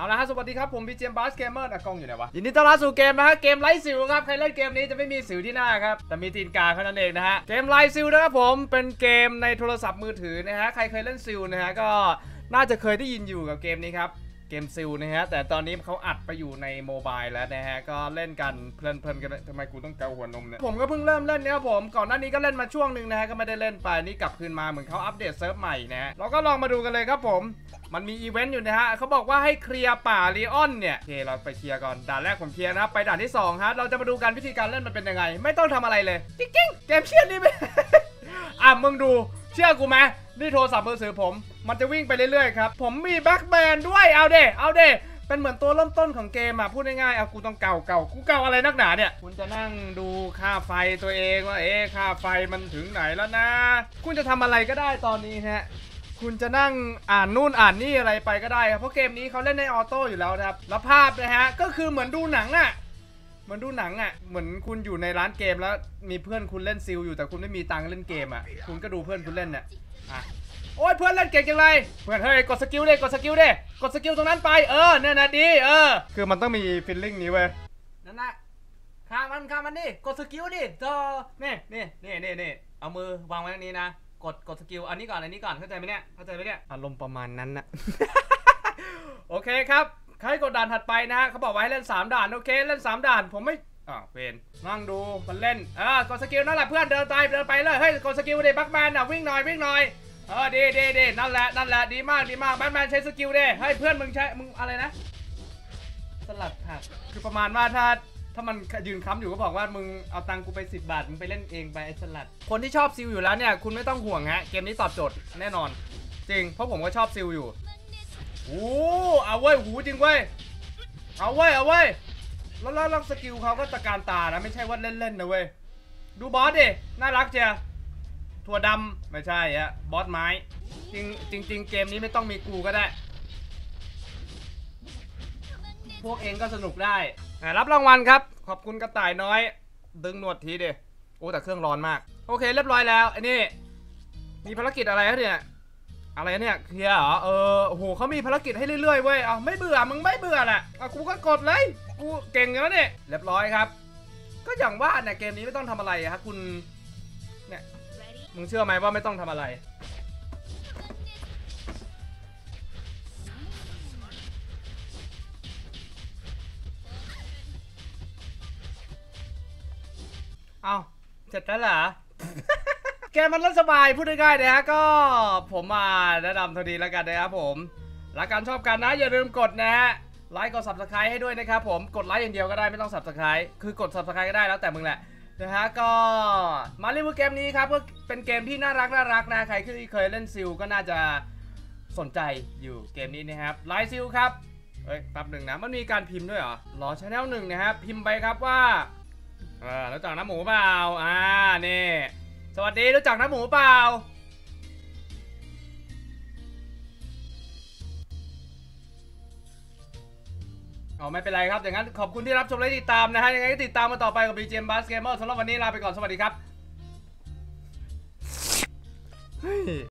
เอาละฮะสวัสดีครับ ผมบีเจมบาสเกมเมอร์อะกล้องอยู่ไหนวะ ยินดีต้อนรับสู่เกมนะฮะ เกมไลท์ซิลครับ ใครเล่นเกมนี้จะไม่มีสิวที่หน้าครับ แต่มีตีนกาแค่นั้นเองนะฮะ เกมไลท์ซิลนะครับผมเป็นเกมในโทรศัพท์มือถือนะฮะ ใครเคยเล่นซิลนะฮะ ก็น่าจะเคยได้ยินอยู่กับเกมนี้ครับเกมซิลนะฮะ แต่ตอนนี้เขาอัดไปอยู่ในโมบายแล้วนะฮะ ก็เล่นกันเพลินๆกันทำไมกูต้องเกาหัวนมเนี่ย ผมก็เพิ่งเริ่มเล่นเนี่ยครับผม ก่อนหน้านี้ก็เล่นมาช่วงหนึ่งนะฮะ ก็ไม่ได้เล่นไป นี่กลับคืนมาเหมือนเขาอัปเดตเซิร์ฟใหม่นะฮะ เราก็ลองมาดูกันเลยครับผม มันมีอีเวนต์อยู่นะฮะเขาบอกว่าให้เคลียร์ป่าลีออนเนี่ยโอเคเราไปเคลียร์ก่อนด่านแรกผมเคลียร์นะครับไปด่านที่2ฮะเราจะมาดูกันวิธีการเล่นมันเป็นยังไง ไม่ต้องทำอะไรเลยจริงๆเกมเชื่อนี่ไม่อะมึงดูเชื่อกูไหมนี่โทรศัพท์มือถือผม มันจะวิ่งไปเรื่อยๆครับผมมีแบ็กแมนด้วยเอาเดเอาเดเป็นเหมือนตัวเริ่มต้นของเกมอะพูดง่ายๆเอากูต้องเก่าเก่ากูเก่าอะไรนักหนาเนี่ย คุณจะนั่งดูค่าไฟตัวเองว่าเอ๊ะค่าไฟมันถึงไหนแล้วนะ คุณจะทำอะไรก็ได้ตอนนี้ฮะ คุณจะนั่งอ่านนู่นอ่านนี่อะไรไปก็ได้ครับเพราะเกมนี้เขาเล่นในออโต้อยู่แล้วนะครับแล้วภาพนะฮะก็คือเหมือนดูหนังอะ่ะเหมือนดูหนังอะ่ะเหมือนคุณอยู่ในร้านเกมแล้วมีเพื่อนคุณเล่นซิลอยู่แต่คุณไม่มีตังค์เล่นเกมอะ่ะคุณก็ดูเพื่อนคุณเล่นเนี่ยอะโอ้ยเพื่อนเล่นเก่งจังเลยเพื่อนเฮ้ยกดสกิลดิกดสกิลดิกดสกิลตรงนั้นไปเออเนี่ยนะดีเออคือมันต้องมีฟิลลิ่งนี้เว้ยนั่นแหละข้ามมันข้ามมันดิกดสกิลดิเธอนี่นี่นี่นี่นี่เอามือวางไว้ตรงนี้นะ กดกดสกิลอันนี้ก่อนอันนี้ก่อนเข้าใจไหมเนี่ยเข้าใจไหมเนี่ยอารมณ์ประมาณนั้นนะโอเคครับใครกดด่านถัดไปนะฮะเขาบอกว่าให้เล่น 3 ด่านโอเคเล่น 3 ด่านผมไม่อ่าวเวนนั่งดูมันเล่นเออกดสกิลนั่นแหละเพื่อนเดินไปเดินไปเลยเฮ้ยกดสกิลดิบักแมนอะวิ่งหน่อยวิ่งหน่อยเออดีดีดีนั่นแหละนั่นแหละดีมากดีมากแบทแมนใช้สกิลดิเฮ้ยเพื่อนมึงใช้มึงอะไรนะ สลัดผักคือประมาณว่าถ้า ถ้ามันยืนค้ำอยู่ก็บอกว่ามึงเอาตังกูไป 10 บาท มึงไปเล่นเองไปไอ้สลัด คนที่ชอบซิลอยู่แล้วเนี่ย คุณไม่ต้องห่วงฮะ เกมนี้ตอบโจทย์แน่นอน จริง เพราะผมก็ชอบซิลอยู่โอ้เอาเว้ยหูจริงเว้ย เอาเว้ย เอาเว้ยแล้วแล้วแล้วสกิลเขาก็ตะการตานะ ไม่ใช่ว่าเล่นๆนะเว้ย ดูบอสดิ น่ารักเจียถั่วดำไม่ใช่ฮะ บอสไม้ จริงจริงจเกมนี้ไม่ต้องมีกูก็ได้ พวกเองก็สนุกได้ รับรางวัลครับ ขอบคุณกระต่ายน้อย ดึงหนวดทีเดียโอ้แต่เครื่องร้อนมาก โอเคเรียบร้อยแล้วไอ้นี่ มีภารกิจอะไรครับเนี่ยอะไรเนี่ยเคลียร์เหรอเออโอ้โหเขามีภารกิจให้เรื่อยๆเว้ยเอาไม่เบื่อมึงไม่เบื่อแหละอะกูก็กดเลยกูเก่งอยู่แล้วเนี่ยเรียบร้อยครับ ก็อย่างว่าเนี่ยเกมนี้ไม่ต้องทำอะไรอะครับคุณเนี่ยมึงเชื่อไหมว่าไม่ต้องทำอะไร เอาเสร็จแล้วเหรอ แกมันเล่นสบายพูดง่ายๆนะฮะก็ผมมาแนะนำเท่านี้แล้วกันนะครับผมรักการชอบกันนะ อย่าลืมกดนะฮะไลค์กด subscribe ให้ด้วยนะครับผมกดไลค์อย่างเดียวก็ได้ไม่ต้อง subscribe คือกด subscribe ก็ได้แล้วแต่มึงแหละนะฮะก็มารีวิวเกมนี้ครับก็เป็นเกมที่น่ารักน่ารักนะใครที่เคยเล่นซิลก็น่าจะสนใจอยู่เกมนี้นะครับไลน์ซิลครับเอ้ยแป๊บหนึ่งนะมันมีการพิมพ์ด้วยเหรอรอชแนลหนึ่งนะครับพิมพ์ไปครับว่า เออรู้จักน้ำหมูเปล่า อ่า นี่ สวัสดี รู้จักน้ำหมูเปล่าอ๋อไม่เป็นไรครับ อย่างนั้นขอบคุณที่รับชมและติดตามนะฮะ ยังไงก็ติดตามมาต่อไปกับ BGM b a s Gamer สำหรับวันนี้ลาไปก่อน สวัสดีครับ